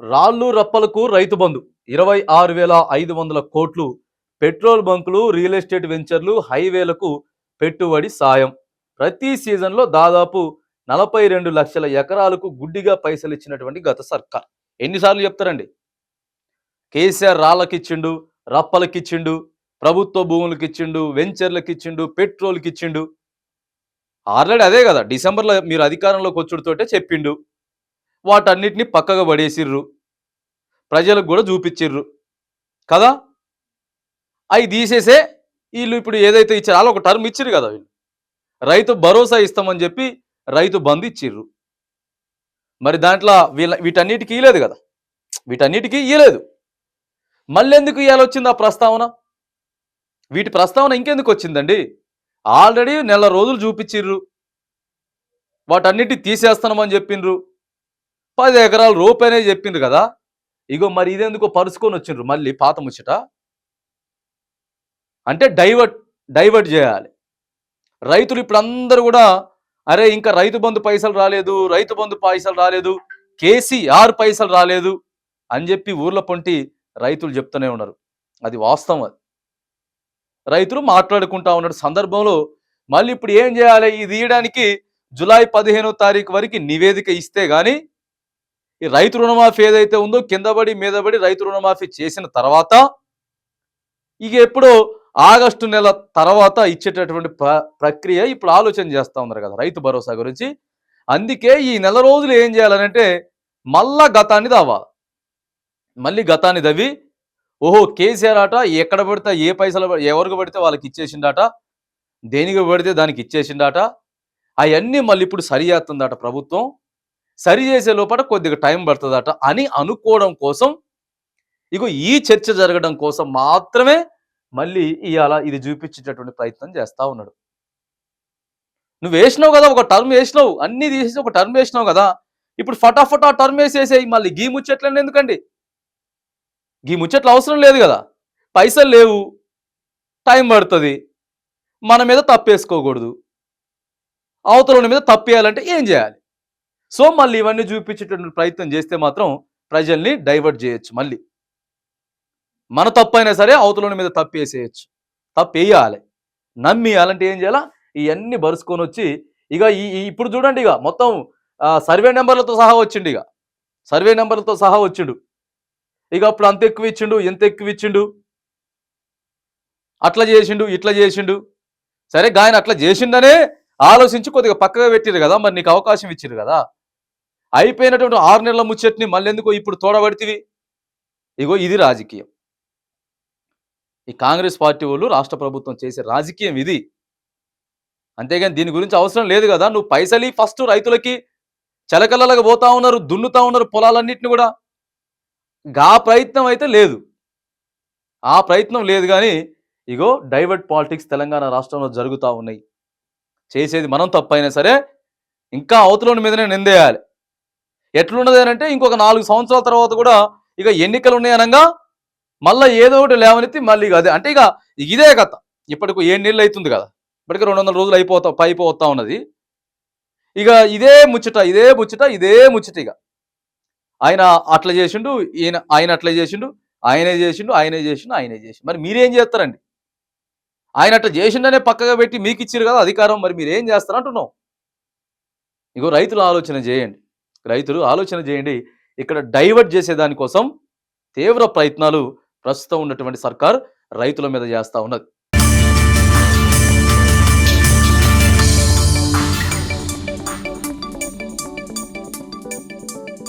రాళ్ళు రప్పలకు రైతు బంధు. ఇరవై ఆరు వేల ఐదు వందల కోట్లు పెట్రోల్ బంకులు రియల్ ఎస్టేట్ వెంచర్లు హైవేలకు పెట్టుబడి సాయం. ప్రతి సీజన్లో దాదాపు నలభై రెండు లక్షల ఎకరాలకు గుడ్డిగా పైసలు ఇచ్చినటువంటి గత సర్కార్. ఎన్నిసార్లు చెప్తారండి? కేసీఆర్ రాళ్ళకిచ్చిండు రప్పలకిచ్చిండు ప్రభుత్వ భూములకిచ్చిండు ఇచ్చిండు వెంచర్లకు ఇచ్చిండు ఆల్రెడీ అదే కదా డిసెంబర్లో మీరు అధికారంలోకి వచ్చుడుతోటే చెప్పిండు. వాటన్నిటిని పక్కగా పడేసిర్రు. ప్రజలకు కూడా చూపించిర్రు. కదా? అవి తీసేసే వీళ్ళు ఇప్పుడు ఏదైతే ఇచ్చారో అలా ఒక టర్మ్ ఇచ్చిర్రు కదా వీళ్ళు. రైతు భరోసా ఇస్తామని చెప్పి రైతు బంద్ ఇచ్చిర్రు. మరి దాంట్లో వీళ్ళ వీటన్నిటికీ ఇయ్యలేదు కదా? వీటన్నిటికీ ఇయ్యలేదు. మళ్ళీ ఎందుకు ఇవ్వాలొచ్చింది ఆ ప్రస్తావన? వీటి ప్రస్తావన ఇంకెందుకు వచ్చిందండి? ఆల్రెడీ నెల రోజులు చూపించిర్రు. వాటన్నిటి తీసేస్తామని చెప్పిండ్రు. పది ఎకరాలు రూపాయనే చెప్పిండ్రు కదా. ఇగో మరి ఇదెందుకో పరుచుకొని వచ్చిండ్రు మళ్ళీ పాత ముచ్చట. అంటే డైవర్ట్ డైవర్ట్ చేయాలి. రైతులు ఇప్పుడు అందరూ కూడా అరే ఇంకా రైతు బంధు పైసలు రాలేదు రైతు బంధు పైసలు రాలేదు కేసీఆర్ పైసలు రాలేదు అని చెప్పి ఊర్ల పొంటి రైతులు చెప్తూనే ఉన్నారు. అది వాస్తవం అది. రైతులు మాట్లాడుకుంటా ఉన్న సందర్భంలో మళ్ళీ ఇప్పుడు ఏం చేయాలి? ఇది ఇయడానికి జులై పదిహేనో తారీఖు వరకు నివేదిక ఇస్తే కానీ ఈ రైతు రుణమాఫీ ఏదైతే ఉందో కిందబడి మీదబడి రైతు రుణమాఫీ చేసిన తర్వాత ఇక ఎప్పుడో ఆగస్టు నెల తర్వాత ఇచ్చేటటువంటి ప్ర- ప్రక్రియ ఇప్పుడు ఆలోచన చేస్తూ ఉన్నారు కదా రైతు భరోసా గురించి. అందుకే ఈ నెల రోజులు ఏం చేయాలనంటే మళ్ళా గతాన్ని దావాలి మళ్ళీ గతాన్ని దవ్వి ఓహో కేసీఆర్ ఆట ఎక్కడ పడితే ఏ పైసలు ఎవరికి పడితే వాళ్ళకి ఇచ్చేసిండాట దేనికి పడితే దానికి ఇచ్చేసిండాట అవన్నీ మళ్ళీ ఇప్పుడు సరి చేస్తుందట ప్రభుత్వం. సరి చేసే లోపల కొద్దిగా టైం పడుతుందట అని అనుకోవడం కోసం ఇగో ఈ చర్చ జరగడం కోసం మాత్రమే మళ్ళీ ఇవాళ ఇది చూపించేటటువంటి ప్రయత్నం చేస్తూ ఉన్నాడు. నువ్వు వేసినావు కదా ఒక టర్మ్ వేసినావు అన్ని తీసేసి ఒక టర్మ్ వేసినావు కదా ఇప్పుడు ఫటాఫటా టర్మ్ వేసేసేయి మళ్ళీ గీ ముచ్చట్లని ఎందుకండి? గీ ముచ్చట్లు అవసరం లేదు కదా పైసలు లేవు టైం పడుతుంది మన మీద తప్పేసుకోకూడదు అవతల మీద తప్పేయాలంటే ఏం చేయాలి? సో మళ్ళీ ఇవన్నీ చూపించేటటువంటి ప్రయత్నం చేస్తే మాత్రం ప్రజల్ని డైవర్ట్ చేయొచ్చు మళ్ళీ. మన తప్పైనా సరే అవతలని మీద తప్పేసేయచ్చు. తప్పేయాలి. నమ్మి అలాంటి ఏం చేయాలా? ఇవన్నీ బరుసుకొని వచ్చి ఇక ఈ ఇప్పుడు చూడండి ఇక మొత్తం సర్వే నెంబర్లతో సహా వచ్చిండు ఇక. సర్వే నెంబర్లతో సహా వచ్చిండు. ఇక అప్పుడు అంత ఎక్కువ ఇచ్చిండు ఎంత ఎక్కువ ఇచ్చిండు? అట్లా చేసిండు ఇట్లా చేసిండు. సరే గాయన అట్లా చేసిండనే ఆలోచించి కొద్దిగా పక్కగా పెట్టిరు కదా మరి నీకు అవకాశం ఇచ్చిరు కదా. అయిపోయినటువంటి ఆరు నెలల ముచ్చట్ని మళ్ళీ ఎందుకో ఇప్పుడు తోడబడితివి? ఇగో ఇది రాజకీయం. ఈ కాంగ్రెస్ పార్టీ వాళ్ళు రాష్ట్ర ప్రభుత్వం చేసే రాజకీయం ఇది. అంతేగాని దీని గురించి అవసరం లేదు కదా? నువ్వు పైసలి ఫస్ట్ రైతులకి చెలకలగా పోతా ఉన్నారు దున్నుతా ఉన్నారు పొలాలన్నింటిని కూడా. గా ప్రయత్నం అయితే లేదు. ఆ ప్రయత్నం లేదు కానీ ఇగో డైవర్ట్ పాలిటిక్స్ తెలంగాణ రాష్ట్రంలో జరుగుతూ ఉన్నాయి. చేసేది మనం తప్పైనా సరే ఇంకా అవతలోని మీదనే నిందేయాలి. ఎట్లున్నది అని అంటే ఇంకొక నాలుగు సంవత్సరాల తర్వాత కూడా ఇక ఎన్నికలు ఉన్నాయనగా మళ్ళీ ఏదో ఒకటి లేవనెత్తి మళ్ళీ ఇక అదే. అంటే ఇక ఇదే కథ. ఇప్పటికి ఏడు నెలలు అవుతుంది కదా. ఇప్పటికి రెండు వందల రోజులు అయిపోతా పైపోతా ఉన్నది. ఇక ఇదే ముచ్చట ఇదే ముచ్చట ఇదే ముచ్చట ఇక. ఆయన అట్లా చేసిండు ఈయన ఆయన అట్లా చేసిండు ఆయనే చేసిండు ఆయనే చేసిండు ఆయనే చేసిండు. మరి మీరేం చేస్తారండి? ఆయన అట్లా చేసిండనే పక్కగా పెట్టి మీకు ఇచ్చారు కదా అధికారం. మరి మీరు ఏం చేస్తారు అంటున్నావు ఇగో రైతులు ఆలోచన చేయండి. రైతులు ఆలోచన చేయండి. ఇక్కడ డైవర్ట్ చేసేదానికోసం తీవ్ర ప్రయత్నాలు ప్రస్తుతం ఉన్నటువంటి సర్కార్ రైతుల మీద చేస్తా ఉన్నది.